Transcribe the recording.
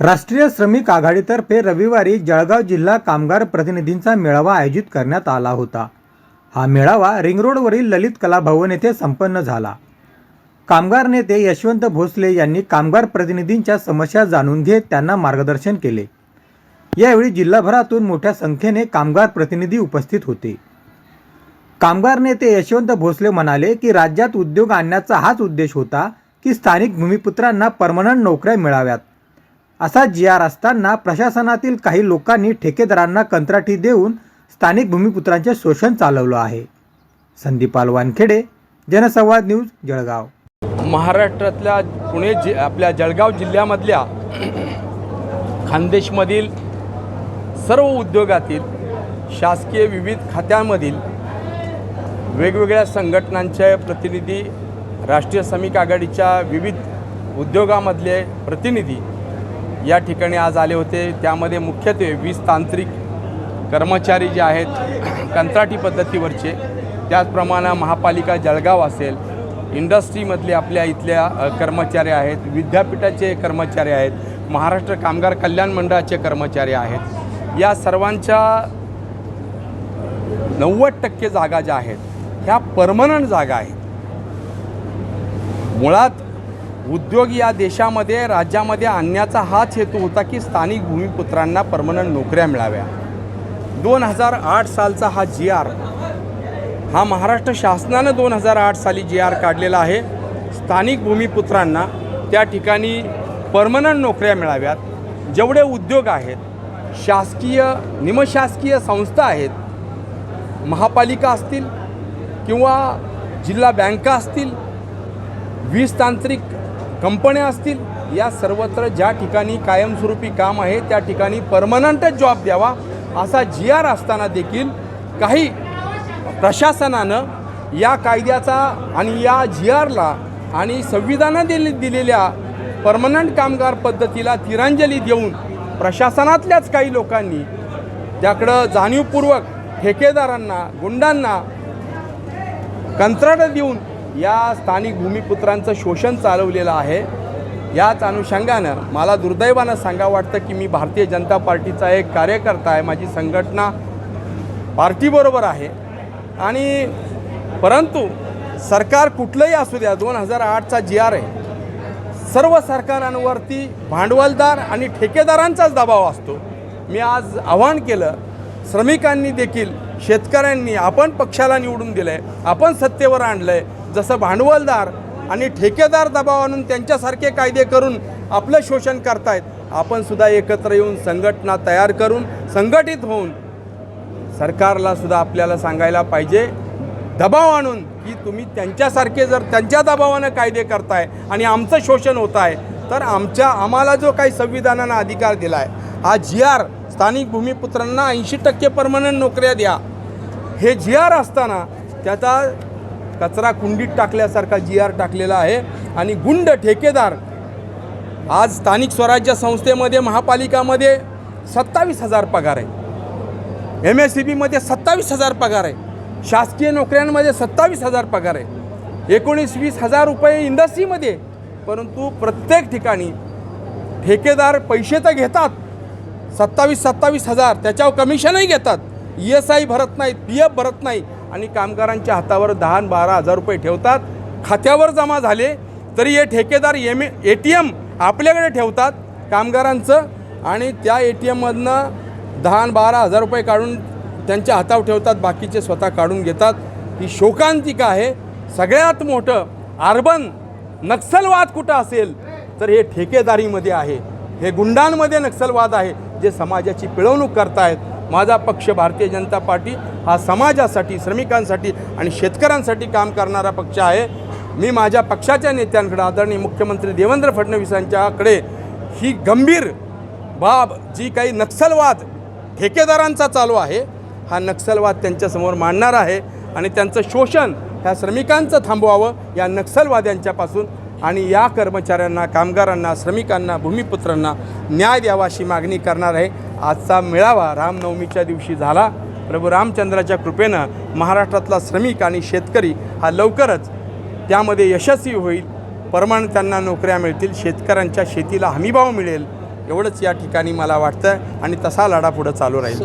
राष्ट्रीय श्रमिक आघाडीतर्फे रविवारी जळगाव जिल्हा कामगार प्रतिनिधींचा मेळावा आयोजित करण्यात आला होता. हा मेळावा रिंगरोडवरील ललित कला भवन येथे संपन्न झाला. कामगार नेते यशवंत भोसले यांनी कामगार प्रतिनिधींच्या समस्या जाणून घेत त्यांना मार्गदर्शन केले. यावेळी जिल्हाभरातून मोठ्या संख्येने कामगार प्रतिनिधी उपस्थित होते. कामगार नेते यशवंत भोसले म्हणाले की राज्यात उद्योग आणण्याचा हाच उद्देश होता की स्थानिक भूमिपुत्रांना परमनंट नोकऱ्या मिळाव्यात. असा जी आर असताना प्रशासनातील काही लोकांनी ठेकेदारांना कंत्राटी देऊन स्थानिक भूमिपुत्रांचे शोषण चालवलं आहे. संदीपाल वानखेडे जनसंवाद न्यूज जळगाव. महाराष्ट्रातल्या पुणे जि आपल्या जळगाव जिल्ह्यामधल्या खानदेशमधील सर्व उद्योगातील शासकीय विविध खात्यांमधील वेगवेगळ्या संघटनांचे प्रतिनिधी राष्ट्रीय श्रमिक आघाडीच्या विविध उद्योगामधले प्रतिनिधी या ठिकाणी आज आले होते. त्यामध्ये मुख्यत्वे वीज तांत्रिक कर्मचारी जे आहेत कंत्राटी पद्धतीवरचे त्याचप्रमाणे महापालिका जळगाव असेल इंडस्ट्रीमधले आपल्या इथल्या कर्मचारी आहेत विद्यापीठाचे कर्मचारी आहेत महाराष्ट्र कामगार कल्याण मंडळाचे कर्मचारी आहेत. या सर्वांच्या नव्वद टक्के जागा ज्या आहेत ह्या परमनंट जागा आहेत. मुळात उद्योग या देशामध्ये राज्यामध्ये आणण्याचा हाच हेतू होता की स्थानिक भूमिपुत्रांना परमनंट नोकऱ्या मिळाव्या. दोन हजार आठ सालचा हा जी आर हा महाराष्ट्र शासनानं दोन हजार आठ साली जी आर काढलेला आहे. स्थानिक भूमिपुत्रांना त्या ठिकाणी परमनंट नोकऱ्या मिळाव्यात. जेवढे उद्योग आहेत शासकीय निमशासकीय संस्था आहेत महापालिका असतील किंवा जिल्हा बँका असतील वीज तांत्रिक कंपन्या असतील या सर्वत्र ज्या ठिकाणी कायमस्वरूपी काम आहे त्या ठिकाणी परमनंटच जॉब द्यावा असा जी आर असताना देखील काही प्रशासनानं या कायद्याचा आणि या जी आरला आणि संविधानात दिले दिलेल्या परमनंट कामगार पद्धतीला तिरांजली देऊन प्रशासनातल्याच काही लोकांनी त्याकडं जाणीवपूर्वक ठेकेदारांना गुंडांना कंत्राटं देऊन या स्थानिक भूमिपुत्रांचं शोषण चालवलेलं आहे. याच अनुषंगानं मला दुर्दैवानं सांगा वाटतं की मी भारतीय जनता पार्टीचा एक कार्यकर्ता आहे. माझी संघटना पार्टीबरोबर आहे. आणि परंतु सरकार कुठलंही असू द्या दोन हजार आठचा जी आर आहे सर्व सरकारांवरती भांडवलदार आणि ठेकेदारांचाच दबाव असतो. मी आज आव्हान केलं श्रमिकांनी देखील शेतकऱ्यांनी आपण पक्षाला निवडून दिलं आहे आपण सत्तेवर आणलं आहे जसं भांडवलदार आणि ठेकेदार दबाव आणून त्यांच्यासारखे कायदे करून आपलं शोषण करतायत आपण सुद्धा एकत्र येऊन संघटना तयार करून संघटित होऊन सरकारला सुद्धा आपल्याला सांगायला पाहिजे दबाव आणून की तुम्ही त्यांच्यासारखे जर त्यांच्या दबावानं कायदे करताय आणि आमचं शोषण होत आहे तर आमच्या आम्हाला जो काही संविधानानं अधिकार दिला आहे हा जी आर स्थानिक भूमिपुत्रांना ऐंशी टक्के परमनंट नोकऱ्या द्या. हे जी आर असताना त्याचा कचरा कुंडीत टाकल्यासारखा जी आर टाकलेला आहे. आणि गुंड ठेकेदार आज स्थानिक स्वराज्य संस्थेमध्ये महापालिकामध्ये सत्तावीस हजार पगार आहे. एम एस सी बीमध्ये सत्तावीस हजार पगार आहे. शासकीय नोकऱ्यांमध्ये सत्तावीस हजार पगार आहे. एकोणीस वीस हजार रुपये इंडस्ट्रीमध्ये. परंतु प्रत्येक ठिकाणी ठेकेदार पैसे तर घेतात. सत्तावीस सत्तावीस हजार त्याच्यावर कमिशनही घेतात. ई एस आय भरत नाहीत पी एफ भरत नाही आणि कामगारांच्या हातावर दहा बारा हजार रुपये ठेवतात. खात्यावर जमा झाले तरी हे ठेकेदार एम ए टी एम आपल्याकडे ठेवतात कामगारांचं आणि त्या ए टी एममधनं दहा बारा हजार रुपये काढून त्यांच्या हातावर ठेवतात बाकीचे स्वतः काढून घेतात. ही शोकांतिका आहे. सगळ्यात मोठं अर्बन नक्षलवाद कुठं असेल तर हे ठेकेदारीमध्ये आहे. हे गुंडांमध्ये नक्षलवाद आहे जे समाजाची पिळवणूक करतायत. माझा पक्ष भारतीय जनता पार्टी हा समाजासाठी श्रमिकांसाठी आणि शेतकऱ्यांसाठी काम करणारा पक्ष आहे. मी माझ्या पक्षाच्या नेत्यांकडे आदरणीय मुख्यमंत्री देवेंद्र फडणवीसांच्याकडे ही गंभीर बाब जी काही नक्षलवाद ठेकेदारांचा चालू आहे हा नक्षलवाद त्यांच्यासमोर मांडणार आहे आणि त्यांचं शोषण ह्या श्रमिकांचं थांबवावं या नक्षलवाद्यांच्यापासून आणि या कर्मचाऱ्यांना कामगारांना श्रमिकांना भूमिपुत्रांना न्याय द्यावा अशी मागणी करणार आहे. आजचा मेळावा रामनवमीच्या दिवशी झाला. प्रभू रामचंद्राच्या कृपेनं महाराष्ट्रातला श्रमिक आणि शेतकरी हा लवकरच त्यामध्ये यशस्वी होईल. परमाण त्यांना नोकऱ्या मिळतील शेतकऱ्यांच्या शेतीला हमीभाव मिळेल एवढंच या ठिकाणी मला वाटतं आणि तसा लढा पुढं चालू राहील.